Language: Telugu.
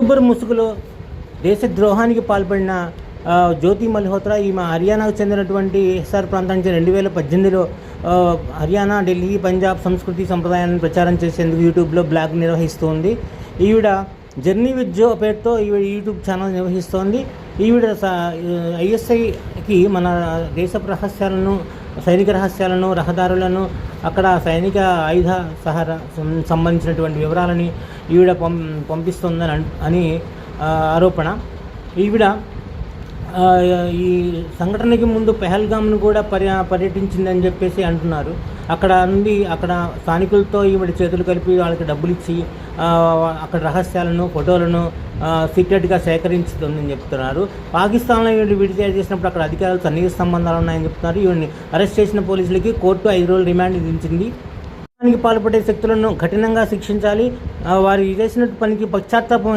అక్టోబర్ ముసుగులో దేశద్రోహానికి పాల్పడిన జ్యోతి మల్హోత్రా ఈమె హర్యానాకు చెందినటువంటి ఎస్ఆర్ ప్రాంతానికి రెండు వేల పద్దెనిమిదిలో హర్యానా ఢిల్లీ పంజాబ్ సంస్కృతి సంప్రదాయాన్ని ప్రచారం చేసేందుకు యూట్యూబ్లో బ్లాగ్ నిర్వహిస్తోంది. ఈవిడ జర్నీ విత్ జో పేరుతో ఈవిడ యూట్యూబ్ ఛానల్ నిర్వహిస్తోంది. ఈవిడ ఐఎస్ఐకి మన దేశ రహస్యాలను సైనిక రహస్యాలను రహదారులను అక్కడ సైనిక ఆయుధ సహర సంబంధించినటువంటి వివరాలని ఈవిడ పం పంపిస్తుందని అని ఆరోపణ. ఈవిడ ఈ సంఘటనకి ముందు పెహల్గామ్ను కూడా పర్య పర్యటించిందని చెప్పేసి అంటున్నారు. అక్కడ నుండి అక్కడ స్థానికులతో ఈవిడ చేతులు కలిపి వాళ్ళకి డబ్బులు ఇచ్చి అక్కడ రహస్యాలను ఫోటోలను సీక్రెట్గా సేకరించుతుందని చెప్తున్నారు. పాకిస్తాన్లో ఈవిడ విడుదల చేసినప్పుడు అక్కడ అధికారులు సన్నిహిత సంబంధాలు ఉన్నాయని చెప్తున్నారు. ఈవిడిని అరెస్ట్ చేసిన పోలీసులకి కోర్టు ఐదు రోజులు రిమాండ్ విధించింది. దానికి పాల్పడే శక్తులను కఠినంగా శిక్షించాలి. వారు చేసిన పనికి పశ్చాత్తాపం